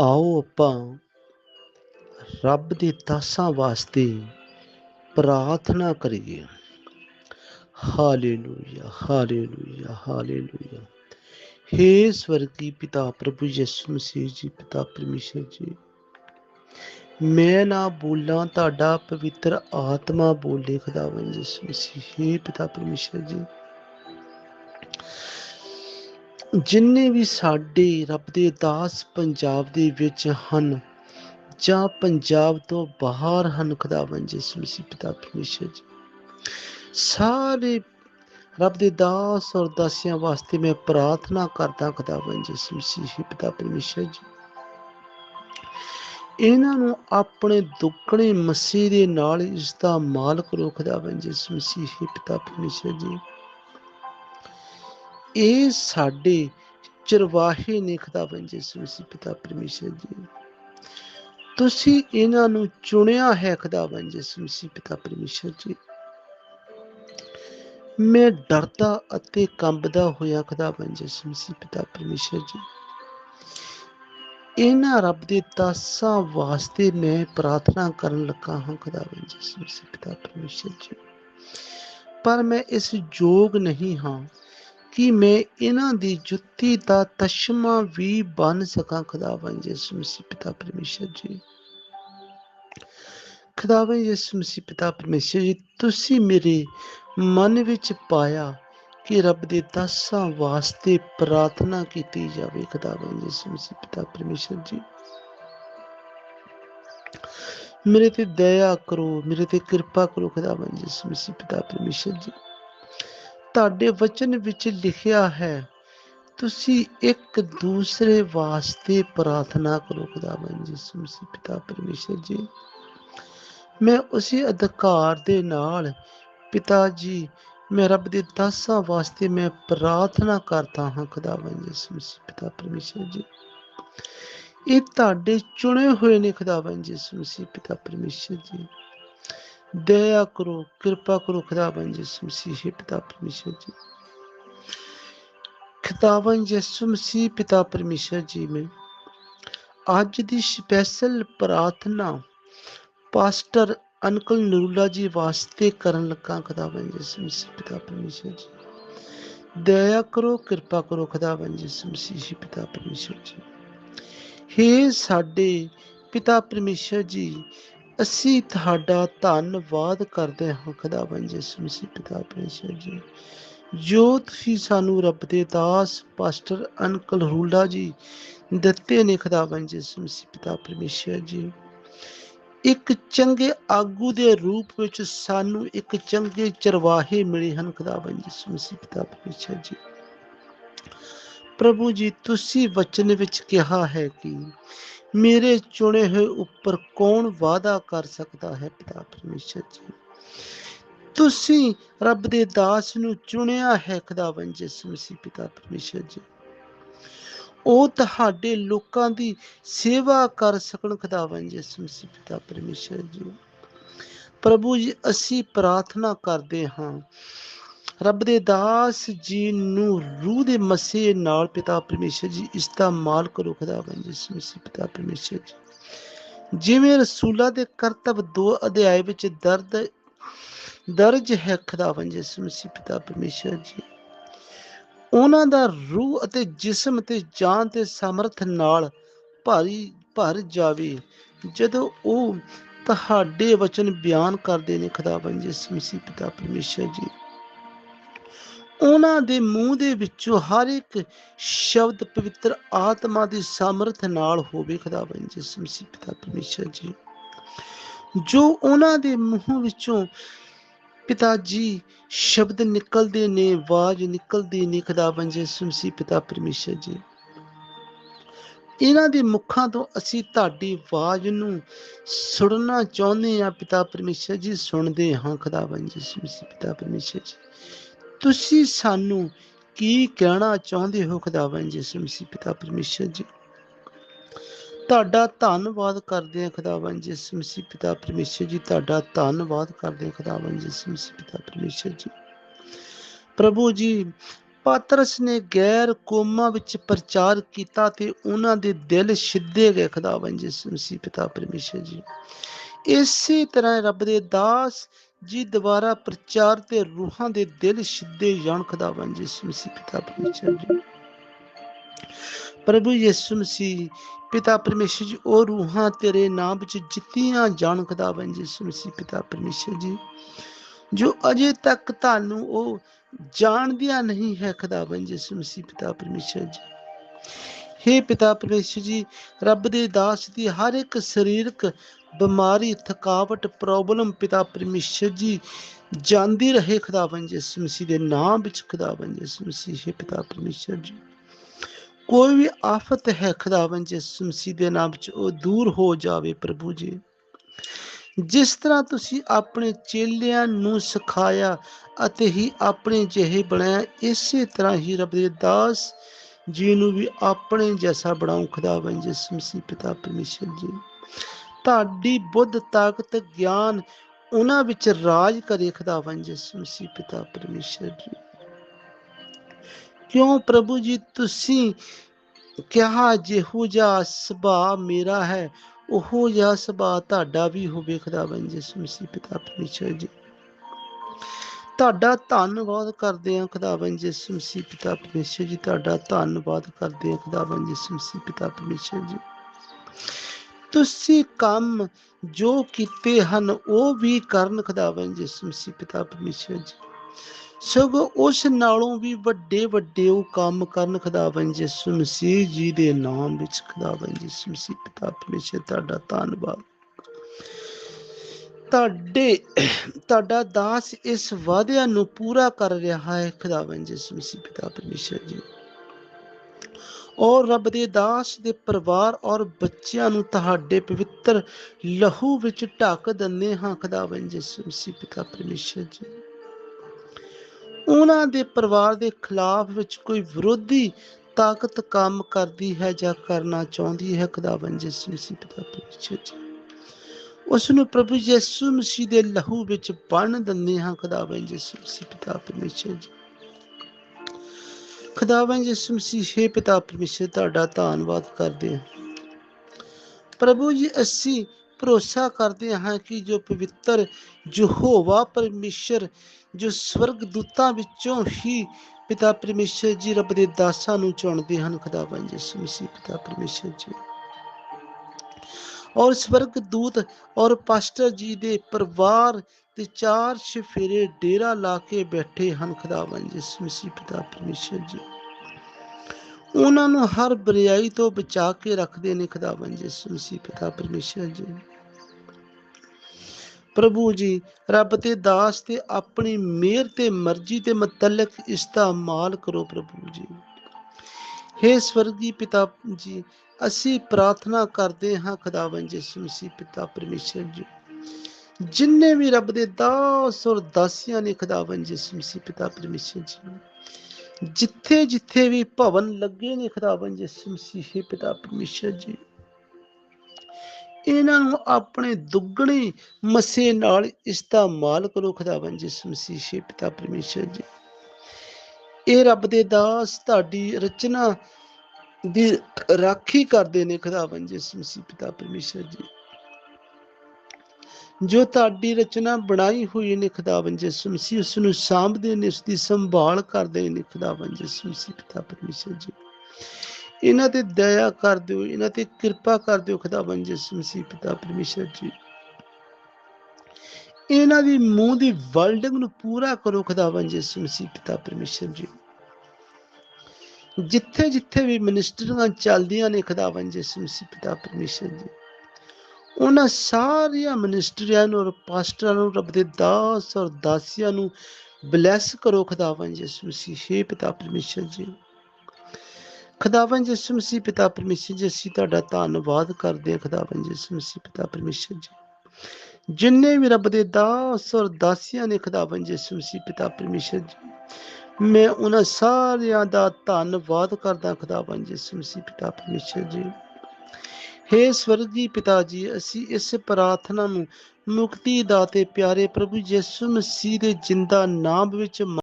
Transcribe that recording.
ਆਓ ਆਪਾਂ ਰੱਬ ਦੇ ਦਾਸਾਂ ਵਾਸਤੇ ਪ੍ਰਾਰਥਨਾ ਕਰੀਏ। Hallelujah hallelujah hallelujah. हे ਸਵਰਗੀ ਪਿਤਾ ਪ੍ਰਭੂ ਯਿਸੂ ਮਸੀਹ ਜੀ, ਪਿਤਾ ਪਰਮੇਸ਼ਰ ਜੀ। ਮੈਂ ਨਾ ਬੋਲਾਂ, ਤੁਹਾਡਾ ਪਵਿੱਤਰ ਆਤਮਾ ਬੋਲੇ ਖੁਦਾਵੰ ਯਿਸੂ ਮਸੀਹ। हे ਪਿਤਾ ਪਰਮੇਸ਼ਰ ਜੀ ਜਿੰਨੇ ਵੀ ਸਾਡੇ ਰੱਬ ਦੇ ਦਾਸ ਪੰਜਾਬ ਦੇ ਵਿੱਚ ਹਨ, ਜਾਂ ਪੰਜਾਬ ਤੋਂ ਬਾਹਰ ਹਨ ਖੁਦਾਵੰ ਯਿਸੂ ਮਸੀਹ, ਪਿਤਾ ਪਰਮੇਸ਼ਰ ਜੀ, ਸਾਰੇ ਰੱਬ ਦੇ ਦਾਸ ਔਰ ਦਾਸੀਆਂ ਵਾਸਤੇ ਮੈਂ ਪ੍ਰਾਰਥਨਾ ਕਰਦਾ ਖੁਦਾਵੰ ਯਿਸੂ ਮਸੀਹ, ਪਿਤਾ ਪਰਮੇਸ਼ਰ ਜੀ। ਇਹਨਾਂ ਨੂੰ ਆਪਣੇ ਦੁੱਗਣੇ ਮਸੀਹ ਦੇ ਨਾਲ ਇਸ ਦਾ ਮਾਲਕ ਕਰੋ ਖੁਦਾਵੰ ਯਿਸੂ ਮਸੀਹ, ਪਿਤਾ ਪਰਮੇਸ਼ਰ ਜੀ। ਇਹ ਸਾਡੇ ਚਰਵਾਹੇ ਨੇ ਖੁਦਾਵੰ ਯਿਸੂ ਪਿਤਾ ਪਰਮੇਸ਼ਰ ਜੀ। ਤੁਸੀਂ ਇਹਨਾਂ ਨੂੰ ਚੁਣਿਆ ਹੈ ਖੁਦਾਵੰ ਯਿਸੂ ਪਿਤਾ ਪਰਮੇਸ਼ਰ ਜੀ। ਮੈਂ ਡਰਦਾ ਅਤੇ ਕੰਬਦਾ ਹੋਇਆ ਖੁਦਾਵੰ ਯਿਸੂ ਪਿਤਾ ਪਰਮੇਸ਼ਰ ਜੀ। ਇਹਨਾਂ ਰੱਬ ਦੇ ਦਾਸਾਂ ਵਾਸਤੇ ਮੈਂ ਪ੍ਰਾਰਥਨਾ ਕਰਨ ਲੱਗਾ ਹਾਂ ਖੁਦਾਵੰ ਯਿਸੂ ਪਿਤਾ ਪਰਮੇਸ਼ਰ ਜੀ। ਪਰ ਮੈਂ ਇਸ ਯੋਗ ਨਹੀਂ ਹਾਂ ਕਿ ਮੈਂ ਇਹਨਾਂ ਦੀ ਜੁੱਤੀ ਦਾ ਤਸ਼ਮਾ ਵੀ ਬਣ ਸਕਾਂ ਖੁਦਾਵੰ ਯਿਸੂ ਮਸੀਹ, ਪਿਤਾ ਪਰਮੇਸ਼ਰ ਜੀ। ਖੁਦਾਵੰ ਯਿਸੂ ਮਸੀਹ, ਪਿਤਾ ਪਰਮੇਸ਼ਰ ਜੀ, ਤੁਸੀਂ ਮੇਰੇ ਮਨ ਵਿੱਚ ਪਾਇਆ ਕਿ ਰੱਬ ਦੇ ਦਾਸਾਂ ਵਾਸਤੇ ਪ੍ਰਾਰਥਨਾ ਕੀਤੀ ਜਾਵੇ ਖੁਦਾਵੰ ਯਿਸੂ ਮਸੀਹ, ਪਿਤਾ ਪਰਮੇਸ਼ਰ ਜੀ। ਮੇਰੇ ਤੇ ਦਇਆ ਕਰੋ, ਮੇਰੇ ਤੇ ਕਿਰਪਾ ਕਰੋ ਖੁਦਾਵੰ ਯਿਸੂ ਮਸੀਹ, ਪਿਤਾ ਪਰਮੇਸ਼ਰ ਜੀ। ਤੁਹਾਡੇ ਵਚਨ ਵਿੱਚ ਲਿਖਿਆ ਹੈ, ਤੁਸੀਂ ਇੱਕ ਦੂਸਰੇ ਵਾਸਤੇ ਪ੍ਰਾਰਥਨਾ ਕਰੋ ਖੁਦਾਵੰ ਯਿਸੂ ਮਸੀਹ, ਪਿਤਾ ਪਰਮੇਸ਼ਰ ਜੀ। ਮੈਂ ਉਸੇ ਅਧਿਕਾਰ ਦੇ ਨਾਲ, ਪਿਤਾ ਜੀ, ਮੈਂ ਰੱਬ ਦੇ ਦਾਸਾਂ ਵਾਸਤੇ ਮੈਂ ਪ੍ਰਾਰਥਨਾ ਕਰਦਾ ਹਾਂ ਖੁਦਾਵੰ ਯਿਸੂ ਮਸੀਹ, ਪਿਤਾ ਪਰਮੇਸ਼ਰ ਜੀ। ਇਹ ਤੁਹਾਡੇ ਚੁਣੇ ਹੋਏ ਨੇ ਖੁਦਾਵੰ ਜੀ ਮਸੀਹ, ਪਿਤਾ ਪਰਮੇਸ਼ਰ ਜੀ। ਦਇਆ ਕਰੋ, ਕਿਰਪਾ ਕਰੋ ਖੁਦਾਵੰ ਯਿਸੂ ਮਸੀਹ ਪਿਤਾ ਪਰਮੇਸ਼ਰ ਜੀ। ਖੁਦਾਵੰ ਯਿਸੂ ਮਸੀਹ, ਪਿਤਾ ਪਰਮੇਸ਼ਰ ਜੀ, ਮੈਂ ਅੱਜ ਦੀ ਸਪੈਸ਼ਲ ਪ੍ਰਾਰਥਨਾ ਪਾਸਟਰ ਅੰਕਲ ਨਰੂਲਾ ਜੀ ਵਾਸਤੇ ਕਰਨ ਲੱਗਾ ਖੁਦਾਵੰ ਯਿਸੂ ਮਸੀਹ, ਪਿਤਾ ਪਰਮੇਸ਼ਰ ਜੀ। ਦਇਆ ਕਰੋ, ਕਿਰਪਾ ਕਰੋ ਖੁਦਾਵੰ ਯਿਸੂ ਮਸੀਹ ਪਿਤਾ ਪਰਮੇਸ਼ਰ ਜੀ। ਹੇ ਸਾਡੇ ਪਿਤਾ ਪਰਮੇਸ਼ਰ ਜੀ ਅਸੀਂ ਤੁਹਾਡਾ ਧੰਨਵਾਦ ਕਰਦੇ ਹਾਂ ਖੁਦਾਵੰ ਯਿਸੂ ਮਸੀਹ, ਪਿਤਾ ਪਰਮੇਸ਼ਰ ਜੀ। ਜੋ ਤੁਸੀਂ ਸਾਨੂੰ ਰੱਬ ਦੇ ਦਾਸ, ਪਾਸਟਰ, ਅੰਕਲ, ਰੂਲਾ ਜੀ ਦਿੱਤੇ ਨੇ ਖੁਦਾਵੰ ਯਿਸੂ ਮਸੀਹ, ਪਿਤਾ ਪਰਮੇਸ਼ਰ ਜੀ। ਇੱਕ ਚੰਗੇ ਆਗੂ ਦੇ ਰੂਪ ਵਿੱਚ ਸਾਨੂੰ ਇੱਕ ਚੰਗੇ ਚਰਵਾਹੇ ਮਿਲੇ ਹਨ ਖੁਦਾਵੰ ਯਿਸੂ ਮਸੀਹ, ਪਿਤਾ ਪਰਮੇਸ਼ਰ ਜੀ। ਪ੍ਰਭੂ ਜੀ, ਤੁਸੀਂ ਵਚਨ ਵਿੱਚ ਕਿਹਾ ਹੈ ਕਿ ਮੇਰੇ ਚੁਣੇ ਹੋਏ ਉੱਪਰ ਕੌਣ ਵਾਅਦਾ ਕਰ ਸਕਦਾ ਹੈ ਪਿਤਾ ਪਰਮੇਸ਼ਰ ਜੀ? ਤੁਸੀਂ ਰੱਬ ਦੇ ਦਾਸ ਨੂੰ ਚੁਣਿਆ ਹੈ ਖੁਦਾਵੰ ਯਿਸੂ ਮਸੀਹ, ਪਿਤਾ ਪਰਮੇਸ਼ਰ ਜੀ। ਉਹ ਤੁਹਾਡੇ ਲੋਕਾਂ ਦੀ ਸੇਵਾ ਕਰ ਸਕਣ ਖੁਦਾਵੰ ਯਿਸੂ ਮਸੀਹ, ਪਿਤਾ ਪਰਮੇਸ਼ਰ ਜੀ। ਪ੍ਰਭੂ ਜੀ, ਅਸੀਂ ਪ੍ਰਾਰਥਨਾ ਕਰਦੇ ਹਾਂ ਰੱਬ ਦੇ ਦਾਸ ਜੀ ਨੂੰ ਰੂਹ ਦੇ ਮਸੀਹ ਨਾਲ ਪਿਤਾ ਪਰਮੇਸ਼ਰ ਜੀ, ਇਸ ਦਾ ਕਰੋ ਖੁਦਾਵੰ ਯਿਸੂ ਮਸੀਹ ਪਿਤਾ ਪਰਮੇਸ਼ਰ ਜੀ। ਜਿਵੇਂ ਰਸੂਲਾਂ ਦੇ ਕਰਤੱਵ 2 ਅਧਿਆਏ ਵਿੱਚ ਦਰਦ, ਦਰਜ ਹੈ ਖੁਦਾਵੰ ਯਿਸੂ ਮਸੀਹ ਪਿਤਾ ਪਰਮੇਸ਼ਰ ਜੀ। ਉਹਨਾਂ ਦਾ ਰੂਹ ਅਤੇ ਜਿਸਮ ਤੇ ਜਾਨ ਤੇ ਸਮਰਥ ਨਾਲ ਭਾਰੀ, ਭਰ ਜਾਵੇ। ਜਦੋਂ ਉਹ ਤੁਹਾਡੇ ਵਚਨ ਬਿਆਨ ਕਰਦੇ ਨੇ ਖੁਦਾਵੰ ਯਿਸੂ ਮਸੀਹ ਪਿਤਾ ਪਰਮੇਸ਼ਰ ਜੀ ਉਹਨਾਂ ਦੇ ਮੂੰਹ ਦੇ ਵਿੱਚੋਂ ਹਰ ਇੱਕ ਸ਼ਬਦ ਪਵਿੱਤਰ ਆਤਮਾ ਦੀ ਸਮਰਥ ਨਾਲ ਹੋਵੇ। ਖੁਦਾਵੰ ਯਿਸੂ ਮਸੀਹ ਪਿਤਾ ਪਰਮੇਸ਼ਰ ਜੀ। ਜੋ ਉਹਨਾਂ ਦੇ ਮੂੰਹ ਵਿੱਚੋਂ ਪਿਤਾ ਜੀ ਸ਼ਬਦ ਨਿਕਲਦੇ ਨੇ, ਆਵਾਜ਼ ਨਿਕਲਦੀ ਨੇ ਖੁਦਾਵੰ ਯਿਸੂ ਮਸੀਹ ਪਿਤਾ ਪਰਮੇਸ਼ਰ ਜੀ। ਇਹਨਾਂ ਦੇ ਮੁਖਾਂ ਤੋਂ ਅਸੀਂ ਤੁਹਾਡੀ ਆਵਾਜ਼ ਨੂੰ ਸੁਣਨਾ ਚਾਹੁੰਦੇ ਆ ਪਿਤਾ ਪਰਮੇਸ਼ਰ ਜੀ, ਸੁਣਦੇ ਹਾਂ। ਖੁਦਾਵੰ ਜੀ ਮਸੀਹ ਪਿਤਾ ਪਰਮੇਸ਼ਰ ਜੀ। ਤੁਸੀਂ ਸਾਨੂੰ ਕੀ ਕਹਿਣਾ ਚਾਹੁੰਦੇ ਹੋ ਖੁਦਾਵੰ ਯਿਸੂ ਮਸੀਹ, ਪਿਤਾ ਪਰਮੇਸ਼ਰ ਜੀ? ਤੁਹਾਡਾ ਧੰਨਵਾਦ ਕਰਦੇ ਹਾਂ ਖੁਦਾਵੰ ਯਿਸੂ ਮਸੀਹ, ਪਿਤਾ ਪਰਮੇਸ਼ਰ ਜੀ, ਤੁਹਾਡਾ ਧੰਨਵਾਦ ਕਰਦੇ ਹਾਂ ਖੁਦਾਵੰ ਯਿਸੂ ਮਸੀਹ, ਪਿਤਾ ਪਰਮੇਸ਼ਰ ਜੀ। ਪ੍ਰਭੂ ਜੀ, ਪਾਤਰਸ ਨੇ ਗੈਰ ਕੋਮਾਂ ਵਿੱਚ ਪ੍ਰਚਾਰ ਕੀਤਾ ਤੇ ਉਹਨਾਂ ਦੇ ਦਿਲ ਸਿੱਧੇ ਗਏ ਖੁਦਾਵੰਦ ਯਿਸੂ ਮਸੀਹ, ਪਿਤਾ ਪਰਮੇਸ਼ਰ ਜੀ। ਇਸੇ ਤਰ੍ਹਾਂ ਰੱਬ ਦੇ ਦਾਸ ਜੀ ਦੁਆਰਾ ਪ੍ਰਚਾਰ ਤੇ ਰੂਹਾਂ ਦੇ ਦਿਲ ਸਿੱਧੇ ਜਾਣ ਖੁਦਾਵੰਦ ਯਿਸੂ ਮਸੀਹ ਪਿਤਾ ਪਰਮੇਸ਼ਰ ਜੀ। ਪ੍ਰਭੂ ਯਿਸੂ ਮਸੀਹ ਪਿਤਾ ਪਰਮੇਸ਼ਰ ਜੀ, ਉਹ ਰੂਹਾਂ ਤੇਰੇ ਨਾਮ ਵਿੱਚ ਜਿੱਤੀਆਂ ਜਾਣ ਖੁਦਾਵੰਦ ਯਿਸੂ ਮਸੀਹ ਪਿਤਾ ਪਰਮੇਸ਼ਰ ਜੀ। ਜੋ ਅਜੇ ਤੱਕ ਤੁਹਾਨੂੰ ਉਹ ਜਾਣਦਿਆਂ ਨਹੀਂ ਹੈ ਖੁਦਾਵੰਦ ਯਿਸੂ ਮਸੀਹ ਪਿਤਾ ਪਰਮੇਸ਼ਰ ਜੀ। ਹੇ ਪਿਤਾ ਪਰਮੇਸ਼ਰ ਜੀ, ਰੱਬ ਦੇ ਦਾਸ ਦੀ ਹਰ ਇੱਕ ਸਰੀਰਕ ਬਿਮਾਰੀ, ਥਕਾਵਟ ਪ੍ਰੋਬਲਮ ਪਿਤਾ ਪਰਮੇਸ਼ਰ ਜੀ, ਜਾਂਦੀ ਰਹੇ ਖੁਦਾਵੰਦ ਯਿਸੂ ਮਸੀਹ ਦੇ ਨਾਮ ਵਿੱਚ, ਖੁਦਾਵੰਦ ਯਿਸੂ ਮਸੀਹ, ਹੇ ਪਿਤਾ ਪਰਮੇਸ਼ਰ ਜੀ। ਕੋਈ ਵੀ ਆਫਤ ਹੈ ਖੁਦਾਵੰਦ ਯਿਸੂ ਮਸੀਹ ਦੇ ਨਾਮ ਵਿੱਚ, ਉਹ ਦੂਰ ਹੋ ਜਾਵੇ ਪ੍ਰਭੂ ਜੀ। ਜਿਸ ਤਰ੍ਹਾਂ ਤੁਸੀਂ ਆਪਣੇ ਚੇਲਿਆਂ ਨੂੰ ਸਿਖਾਇਆ ਅਤੇ ਹੀ ਆਪਣੇ ਜਿਹੇ ਬਣਾਇਆ, ਇਸੇ ਤਰ੍ਹਾਂ ਹੀ ਰੱਬ ਦੇ ਦਾਸ ਜੀ ਨੂੰ ਵੀ ਆਪਣੇ ਜੈਸਾ ਬਣਾਉ ਖੁਦਾਵੰਦ ਯਿਸੂ ਮਸੀਹ, ਪਿਤਾ ਪਰਮੇਸ਼ਰ ਜੀ। ਤੁਹਾਡੀ ਬੁੱਧ ਤਾਕਤ ਗਿਆਨ ਉਹਨਾਂ ਵਿੱਚ ਰਾਜ ਕਰੇ ਖੁਦਾਵੰਦ ਯਿਸੂ ਮਸੀਹ ਪਿਤਾ ਪਰਮੇਸ਼ਰ ਜੀ। ਕਿਉਂ ਪ੍ਰਭੂ ਜੀ, ਤੁਸੀਂ ਕਿਹਾ ਜਿਹੋ ਜਿਹਾ ਸੁਭਾਅ ਮੇਰਾ ਹੈ, ਉਹੋ ਜਿਹਾ ਸੁਭਾਅ ਤੁਹਾਡਾ ਵੀ ਹੋਵੇ ਖੁਦਾਵੰਦ ਯਿਸੂ ਮਸੀਹ ਪਿਤਾ ਪਰਮੇਸ਼ਰ ਜੀ। ਤੁਹਾਡਾ ਧੰਨਵਾਦ ਕਰਦੇ ਹਾਂ ਖੁਦਾਵੰਦ ਯਿਸੂ ਮਸੀਹ ਪਿਤਾ ਪਰਮੇਸ਼ਰ ਜੀ, ਤੁਹਾਡਾ ਧੰਨਵਾਦ ਕਰਦੇ ਹਾਂ ਖੁਦਾਵੰਦ ਯਿਸੂ ਮਸੀਹ ਪਿਤਾ ਪਰਮੇਸ਼ਰ ਜੀ। ਤੁਸੀਂ ਕੰਮ ਜੋ ਕੀਤੇ ਹਨ, ਉਹ ਵੀ ਕਰਨ ਖੁਦਾਵੰਦ ਯਿਸੂ ਮਸੀਹ, ਪਿਤਾ ਪਰਮੇਸ਼ਰ ਜੀ। ਸਗੋਂ ਉਸ ਨਾਲੋਂ ਵੀ ਵੱਡੇ ਵੱਡੇ ਉਹ ਕੰਮ ਕਰਨ ਖੁਦਾਵੰਦ ਯਿਸੂ ਮਸੀਹ ਜੀ ਦੇ ਨਾਮ ਵਿੱਚ ਖੁਦਾਵੰਦ ਯਿਸੂ ਮਸੀਹ, ਪਿਤਾ ਪਰਮੇਸ਼ਰ ਤੁਹਾਡਾ ਧੰਨਵਾਦ। ਤੁਹਾਡੇ, ਤੁਹਾਡਾ ਦਾਸ ਇਸ ਵਾਅਦਿਆਂ ਨੂੰ ਪੂਰਾ ਕਰ ਰਿਹਾ ਹੈ, ਖੁਦਾਵੰਦ ਯਿਸੂ ਮਸੀਹ, ਪਿਤਾ ਪਰਮੇਸ਼ਰ ਜੀ। ਔਰ ਰੱਬ ਦੇ ਦਾਸ ਦੇ ਪਰਿਵਾਰ ਔਰ ਬੱਚਿਆਂ ਨੂੰ ਤੁਹਾਡੇ ਪਵਿੱਤਰ ਲਹੂ ਵਿੱਚ ਢੱਕ ਦਿੰਦੇ ਹਾਂ, ਖੁਦਾਵੰਦ ਯਿਸੂ ਮਸੀਹ, ਪਿਤਾ ਪਰਮੇਸ਼ਰ ਜੀ। ਉਹਨਾਂ ਦੇ ਪਰਿਵਾਰ ਦੇ ਖਿਲਾਫ ਵਿੱਚ ਕੋਈ ਵਿਰੋਧੀ ਤਾਕਤ ਕੰਮ ਕਰਦੀ ਹੈ ਜਾਂ ਕਰਨਾ ਚਾਹੁੰਦੀ ਹੈ, ਖੁਦਾਵੰਦ ਯਿਸੂ ਮਸੀਹ, ਪਿਤਾ ਪਰਮੇਸ਼ਰ ਜੀ। ਉਸ ਨੂੰ ਪ੍ਰਭੂ ਯਿਸੂ ਮਸੀਹ ਦੇ ਲਹੂ ਵਿੱਚ ਬੰਨ ਦਿੰਦੇ ਹਾਂ, ਖੁਦਾਵੰਦ ਯਿਸੂ ਮਸੀਹ, ਪਿਤਾ ਪਰਮੇਸ਼ਰ ਜੀ। ਖੁਦਾਵੰਦ ਯਿਸੂ ਮਸੀਹ, ਹੈ ਪਿਤਾ ਪਰਮੇਸ਼ਰ, ਤੁਹਾਡਾ ਧੰਨਵਾਦ ਕਰਦੇ ਹਾਂ। ਪ੍ਰਭੂ ਜੀ, ਅਸੀਂ ਭਰੋਸਾ ਕਰਦੇ ਹਾਂ ਕਿ ਜੋ ਪਵਿੱਤਰ ਯਹੋਵਾ ਪਰਮੇਸ਼ਰ, ਜੋ ਸਵਰਗ ਦੂਤਾਂ ਵਿੱਚੋਂ ਹੀ ਪਿਤਾ ਪਰਮੇਸ਼ਰ ਜੀ, ਰੱਬ ਦੇ ਦਾਸਾਂ ਨੂੰ ਚੁਣਦੇ ਹਨ, ਖੁਦਾਵੰਦ ਯਿਸੂ ਮਸੀਹ, ਪਿਤਾ ਪਰਮੇਸ਼ਰ ਜੀ। ਔਰ ਸਵਰਗ ਦੂਤ ਔਰ ਪਾਸਟਰ ਜੀ ਦੇ ਪਰਿਵਾਰ ਤੇ ਚਾਰ ਸ਼ਫੇਰੇ ਡੇਰਾ ਲਾ ਕੇ ਬੈਠੇ ਹਨ ਖੁਦਾਵੰਦ ਯਿਸੂ ਮਸੀਹ ਪਿਤਾ ਪਰਮੇਸ਼ਰ ਜੀ। ਉਹਨਾਂ ਨੂੰ ਹਰ ਬਰਿਆਈ ਤੋਂ ਬਚਾ ਕੇ ਰੱਖਦੇ ਨੇ ਖੁਦਾਵੰਦ ਯਿਸੂ ਮਸੀਹ ਪਿਤਾ ਪਰਮੇਸ਼ਰ ਜੀ। ਪ੍ਰਭੂ ਜੀ, ਰੱਬ ਤੇ ਦਾਸ ਤੇ ਆਪਣੀ ਮਿਹਰ ਤੇ ਮਰਜ਼ੀ ਦੇ ਮੁਤਲਕ ਇਸ ਮਾਲ ਕਰੋ ਪ੍ਰਭੂ ਜੀ। हे ਸਵਰਗੀ ਪਿਤਾ ਜੀ, ਅਸੀਂ ਪ੍ਰਾਰਥਨਾ ਕਰਦੇ ਹਾਂ ਖੁਦਾਵੰਦ ਯਿਸੂ ਮਸੀਹ ਪਿਤਾ ਪਰਮੇਸ਼ਰ ਜੀ। ਜਿੰਨੇ ਵੀ ਰੱਬ ਦੇ ਦਾਸ ਔਰ ਦਾਸੀਆਂ ਨੇ ਖੁਦਾਵੰਦ ਯਿਸੂ ਮਸੀਹ ਪਿਤਾ ਪਰਮੇਸ਼ਰ ਜੀ ਜਿੱਥੇ ਜਿੱਥੇ ਵੀ ਭਵਨ ਲੱਗੇ ਨੇ ਖੁਦਾਵੰਦ ਯਿਸੂ ਮਸੀਹ ਪਿਤਾ ਪਰਮੇਸ਼ਰ ਜੀ, ਇਹਨਾਂ ਨੂੰ ਆਪਣੇ ਦੁੱਗਣੇ ਮਸੇ ਨਾਲ ਇਸ ਮਾਲ ਕਰੋ ਖੁਦਾਵੰਦ ਯਿਸੂ ਮਸੀਹ ਪਿਤਾ ਪਰਮੇਸ਼ਰ ਜੀ। ਇਹ ਰੱਬ ਦੇ ਦਾਸ ਤੁਹਾਡੀ ਰਚਨਾ ਦੀ ਰਾਖੀ ਕਰਦੇ ਨੇ ਖੁਦਾਵੰਦ ਯਿਸੂ ਮਸੀਹ ਪਿਤਾ ਪਰਮੇਸ਼ਰ ਜੀ। ਜੋ ਤੁਹਾਡੀ ਰਚਨਾ ਬਣਾਈ ਹੋਈ ਨੇ ਖੁਦਾਵੰਦ ਯਿਸੂ ਮਸੀਹ ਉਸ ਨੂੰ ਸਾਂਭਦੇ ਨੇ ਉਸ ਦੀ ਸੰਭਾਲ ਕਰਦੇ ਨੇ ਖੁਦਾਵੰਦ ਯਿਸੂ ਮਸੀਹ, ਪਿਤਾ ਪਰਮੇਸ਼ਰ ਜੀ। ਇਹਨਾਂ ਤੇ ਦਇਆ ਕਰ ਦਿਓ, ਇਹਨਾਂ ਤੇ ਕਿਰਪਾ ਕਰ ਦਿਓ ਖੁਦਾਵੰਦ ਯਿਸੂ ਮਸੀਹ, ਪਿਤਾ ਪਰਮੇਸ਼ਰ ਜੀ। ਇਹਨਾਂ ਦੀ ਮੂੰਹ ਦੀ ਵਰਲਡਿੰਗ ਨੂੰ ਪੂਰਾ ਕਰੋ ਖੁਦਾਵੰਦ ਯਿਸੂ ਮਸੀਹ, ਪਿਤਾ ਪਰਮੇਸ਼ਰ ਜੀ। ਜਿੱਥੇ ਜਿੱਥੇ ਵੀ ਮਿਨਿਸਟਰੀਆਂ ਚੱਲਦੀਆਂ ਨੇ ਖੁਦਾਵੰਦ ਯਿਸੂ ਮਸੀਹ, ਪਿਤਾ ਪਰਮੇਸ਼ਰ ਜੀ। ਉਹਨਾਂ ਸਾਰੀਆਂ ਮਿਨਿਸਟਰੀਆਂ ਨੂੰ ਔਰ ਪਾਸਟਰਾਂ ਨੂੰ, ਰੱਬ ਦੇ ਦਾਸ ਔਰ ਦਾਸੀਆਂ ਨੂੰ ਬਲੈਸ ਕਰੋ, ਖੁਦਾਵੰਦ ਯਿਸੂ ਮਸੀਹ। ਹੈ ਪਿਤਾ ਪਰਮੇਸ਼ਰ ਜੀ। ਖੁਦਾਵੰਦ ਯਿਸੂ ਮਸੀਹ, ਪਿਤਾ ਪਰਮੇਸ਼ਰ ਜੀ, ਅਸੀਂ ਤੁਹਾਡਾ ਧੰਨਵਾਦ ਕਰਦੇ ਹਾਂ, ਖੁਦਾਵੰਦ ਯਿਸੂ ਮਸੀਹ, ਪਿਤਾ ਪਰਮੇਸ਼ਰ ਜੀ। ਜਿੰਨੇ ਵੀ ਰੱਬ ਦੇ ਦਾਸ ਔਰ ਦਾਸੀਆਂ ਨੇ ਖੁਦਾਵੰਦ ਯਿਸੂ ਮਸੀਹ, ਪਿਤਾ ਪਰਮੇਸ਼ਰ ਜੀ, ਮੈਂ ਉਹਨਾਂ ਸਾਰਿਆਂ ਦਾ ਧੰਨਵਾਦ ਕਰਦਾ ਖੁਦਾਵੰਦ ਯਿਸੂ ਮਸੀਹ, ਪਿਤਾ ਪਰਮੇਸ਼ਰ ਜੀ। ਹੇ ਸਵਰਗੀ ਪਿਤਾ ਜੀ, ਅਸੀਂ ਇਸ ਪ੍ਰਾਰਥਨਾ ਨੂੰ ਮੁਕਤੀ ਦਾਤੇ ਪਿਆਰੇ ਪ੍ਰਭੂ ਯਿਸੂ ਮਸੀਹ ਦੇ ਜਿੰਦਾ ਨਾਮ ਵਿੱਚ